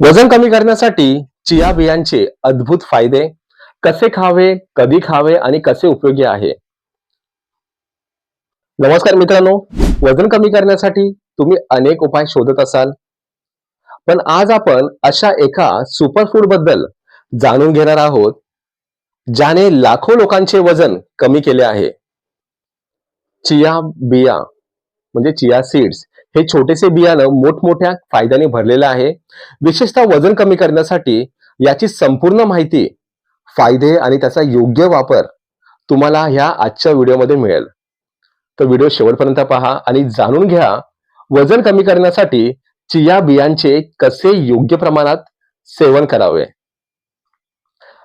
वजन कमी करण्यासाठी चिया बियांचे अद्भुत फायदे. कसे खावे कधी खावे आणि कसे उपयोगी आहे? नमस्कार मित्रांनो. वजन कमी करण्यासाठी तुम्ही अनेक उपाय शोधत असाल. पण आज आपण अशा एका सुपरफूडबद्दल जाणून घेणार आहोत ज्याने लाखो लोकांचे वजन कमी केले आहे. चिया बिया म्हणजे चिया सीड्स हे छोटेसे बियाणं मोठमोठ्या फायद्याने भरलेलं आहे. विशेषतः वजन कमी करण्यासाठी याची संपूर्ण माहिती फायदे आणि त्याचा योग्य वापर तुम्हाला ह्या आजच्या व्हिडिओमध्ये मिळेल. तर व्हिडिओ शेवटपर्यंत पहा आणि जाणून घ्या वजन कमी करण्यासाठी चिया बियांचे कसे योग्य प्रमाणात सेवन करावे.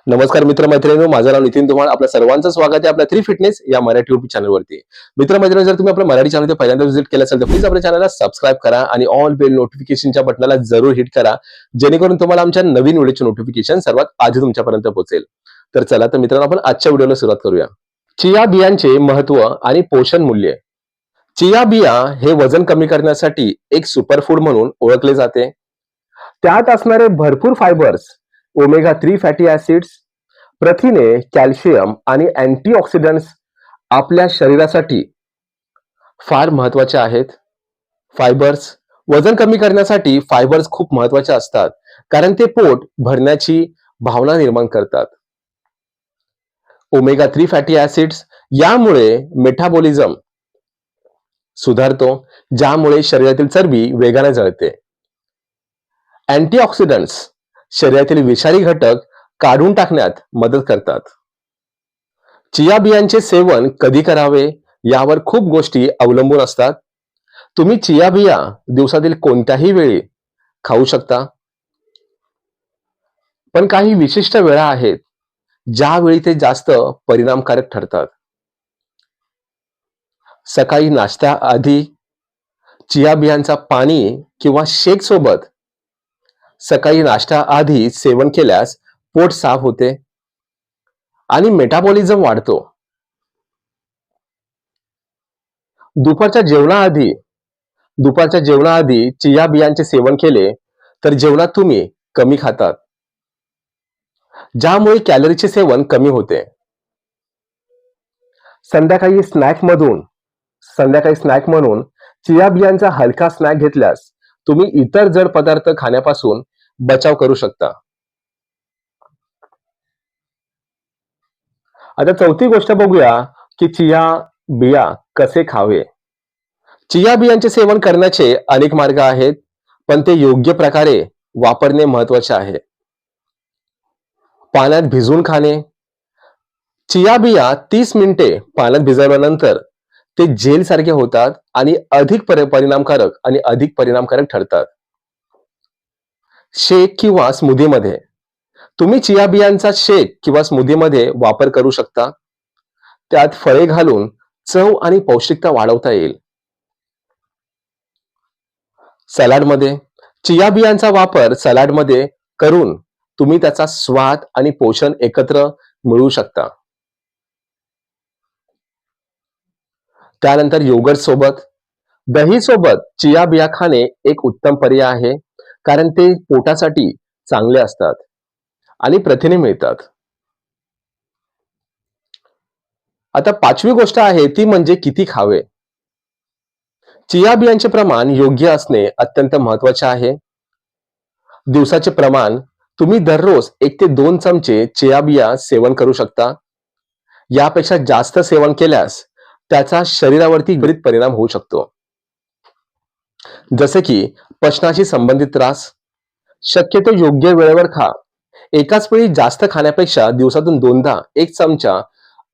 नमस्कार मित्र मैत्रिणी माझं नाव नितीन तुम्हाला. आपल्या सर्वांचं स्वागत आहे आपल्या थ्री फिटनेस या मराठी युट्यूब चॅनलवरती मित्र मैत्रिणी जर तुम्ही आपल्या मराठी चॅनल पहिल्यांदा व्हिजिट केलं असेल तर प्लीज आपल्या चॅनलला सबस्क्राईब करा आणि ऑल बेल नोटिफिकेशनच्या बटनाला जरूर हिट करा जेणेकरून तुम्हाला आमच्या नवीन व्हिडिओचे नोटिफिकेशन सर्वात आधी तुमच्यापर्यंत पोहोचेल. तर चला तर मित्रांनो आपण आजच्या व्हिडिओला सुरुवात करूया. चिया बियांचे महत्त्व आणि पोषण मूल्य. चिया बिया हे वजन कमी करण्यासाठी एक सुपरफूड म्हणून ओळखले जाते. त्यात असणारे भरपूर fibres omega three fatty acids प्रथिने कॅल्शियम आणि अँटीऑक्सिडंट्स आपल्या शरीरासाठी फार महत्त्वाचे आहेत. फायबर्स वजन कमी करण्यासाठी फायबर्स खूप महत्त्वाचे असतात कारण ते पोट भरण्याची भावना निर्माण करतात. ओमेगा थ्री फॅटी ऍसिड्स यामुळे मेटाबॉलिझम सुधारतो ज्यामुळे शरीरातील चरबी वेगाने जळते. अँटीऑक्सिडंट्स शरीरातील विषारी घटक काढून टाकण्यात मदत करतात. चिया बियांचे सेवन कधी करावे यावर खूप गोष्टी अवलंबून असतात. तुम्ही चिया बिया दिवसातील कोणत्याही वेळी खाऊ शकता. पण काही विशिष्ट वेळा आहेत ज्यावेळी ते जास्त परिणामकारक ठरतात. सकाळी नाश्त्याआधी चिया बियांचा पाणी किंवा शेक सोबत सकाळी नाश्ता आधी सेवन केल्यास पोट साफ होते आणि मेटाबॉलिझम वाढतो. दुपारच्या जेवणाआधी दुपारच्या जेवणाआधी चिया बियांचे सेवन केले तर जेवणात तुम्ही कमी खातात. ज्यामुळे कॅलरीचे सेवन कमी होते. संध्याकाळी स्नॅक मधून संध्याकाळी स्नॅक म्हणून चिया बियांचा हलका स्नॅक घेतल्यास तुम्ही इतर जड पदार्थ खाण्यापासून बचाव करू शकता. आता चौथी गोष्ट बघूया की चिया बिया कसे खावे. चिया बियांचे सेवन करण्याचे अनेक मार्ग आहेत पण ते योग्य प्रकारे वापरणे महत्त्वाचे आहे. पाण्यात भिजवून खाणे. चिया बिया तीस मिनिटे पाण्यात भिजवल्यानंतर ते जेल सारखे होतात आणि अधिक परिणामकारक आणि अधिक परिणामकारक ठरतात. शेक किंवा स्मूदीमध्ये. तुम्ही चिया बियांचा शेक किंवा स्मूदीमध्ये वापर करू शकता. त्यात फळे घालून चव आणि पौष्टिकता वाढवता येईल. सलाडमध्ये. चिया बियांचा वापर सलाडमध्ये करून तुम्ही त्याचा स्वाद आणि पोषण एकत्र मिळवू शकता. त्यानंतर योगर्ट सोबत. दही सोबत चिया बिया खाणे एक उत्तम पर्याय आहे. कारण ते पोटासाठी चांगले असतात आणि प्रथिने मिळतात. आता पाचवी गोष्ट आहे ती म्हणजे किती खावे. चिया बियांचे प्रमाण योग्य असणे अत्यंत महत्त्वाचे आहे. दिवसाचे प्रमाण तुम्ही दररोज एक ते दोन चमचे चिया बिया सेवन करू शकता. यापेक्षा जास्त सेवन केल्यास त्याचा शरीरावरती विपरीत परिणाम होऊ शकतो. जसे की पचनाशी संबंधित त्रास. शक्यतो योग्य वेळेवर खा. एकाच वेळी जास्त खाण्यापेक्षा दिवसातून दोनदा एक चमचा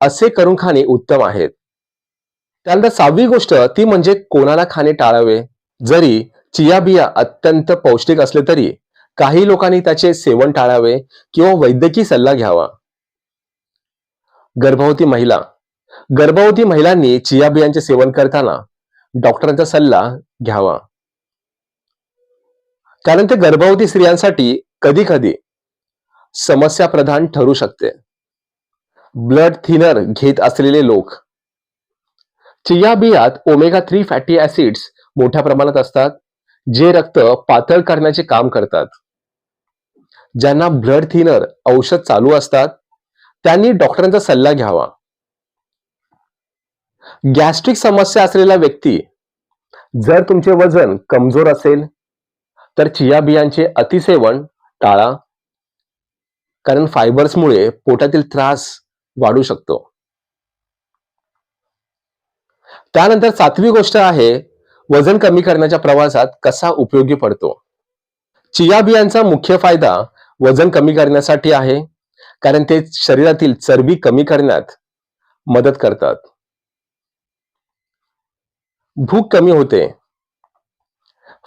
असे करून खाणे उत्तम आहेत त्यानंतर सहावी गोष्ट ती म्हणजे कोणाला खाणे टाळावे. जरी चिया बिया अत्यंत पौष्टिक असले तरी काही लोकांनी त्याचे सेवन टाळावे किंवा वैद्यकीय सल्ला घ्यावा. गर्भवती महिला. गर्भवती महिलांनी चिया बियांचे सेवन करताना डॉक्टरांचा सल्ला घ्यावा. कारण ते गर्भवती स्त्रियांसाठी कधी कधी समस्या प्रधान ठरू शकते. ब्लड थिनर घेत असलेले लोक. चिया बियात ओमेगा थ्री फॅटी ऍसिड्स मोठ्या प्रमाणात असतात जे रक्त पातळ करण्याचे काम करतात. ज्यांना ब्लड थिनर औषध चालू असतात त्यांनी डॉक्टरांचा सल्ला घ्यावा. गॅस्ट्रिक समस्या असलेला व्यक्ती जर तुमचे वजन कमजोर असेल तर चिया बियांचे अतिसेवन टाळा कारण फायबर्समुळे पोटातील त्रास वाढू शकतो. त्यानंतर सातवी गोष्ट आहे वजन कमी करण्याच्या प्रवासात कसा उपयोगी पडतो? चिया बियांचा मुख्य फायदा वजन कमी करण्यासाठी आहे कारण ते शरीरातील चरबी कमी करण्यात मदत करतात. भूक कमी होते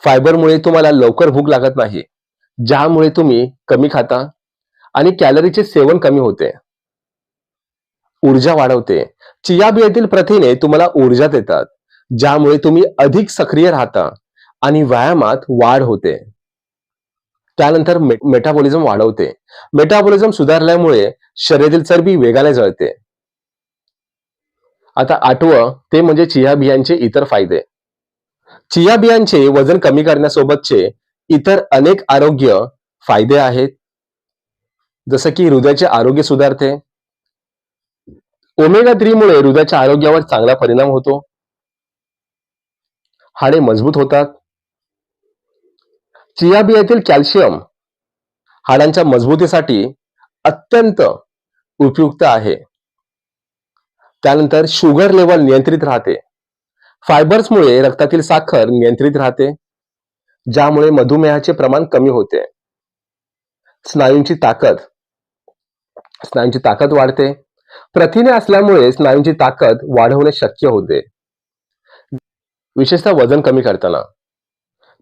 फायबरमुळे तुम्हाला लवकर भूक लागत नाही ज्यामुळे तुम्ही कमी खाता आणि कॅलरीचे सेवन कमी होते. ऊर्जा वाढवते. चिया बियातील प्रथिने तुम्हाला ऊर्जा देतात ज्यामुळे तुम्ही अधिक सक्रिय राहता आणि व्यायामात वाढ होते. त्यानंतर मेटाबॉलिझम वाढवते. मेटाबॉलिझम सुधारल्यामुळे शरीरातील चरबी वेगाने जळते. आता आठवं ते म्हणजे चिया बियांचे इतर फायदे. चिया बियांचे वजन कमी करण्यासोबतचे इतर अनेक आरोग्य फायदे आहेत. जसं की हृदयाचे आरोग्य सुधारते. ओमेगा थ्रीमुळे हृदयाच्या आरोग्यावर चांगला परिणाम होतो. हाडे मजबूत होतात. चिया बियातील कॅल्शियम हाडांच्या मजबूतीसाठी अत्यंत उपयुक्त आहे. त्यानंतर शुगर लेवल नियंत्रित राहते. फायबर्समुळे रक्तातील साखर नियंत्रित राहते ज्यामुळे मधुमेहाचे प्रमाण कमी होते. स्नायूंची ताकद. स्नायूंची ताकद वाढते. प्रथिने असल्यामुळे स्नायूंची ताकद वाढवणे शक्य होते. विशेषतः वजन कमी करताना.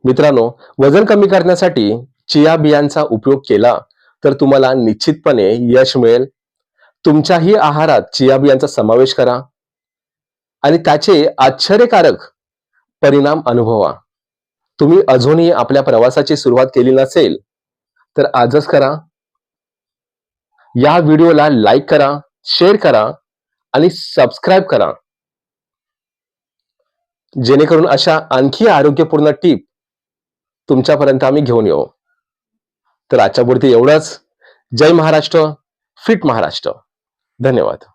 मित्रांनो वजन कमी करण्यासाठी चिया बियांचा उपयोग केला तर तुम्हाला निश्चितपणे यश मिळेल. तुमच्याही आहारात चिया बियांचा समावेश करा. आणि त्याचे आश्चर्यकारक परिणाम अनुभवा. तुम्ही अजूनही आपल्या प्रवासाची सुरुवात केली नसेल तर आजच करा. या व्हिडिओला लाईक करा शेअर करा आणि सबस्क्राईब करा. जेणेकरून अशा आणखी आरोग्यपूर्ण टीप तुमच्यापर्यंत आम्ही घेऊन येऊ. तर आजच्या पुरती एवढंच. जय महाराष्ट्र फिट महाराष्ट्र. धन्यवाद.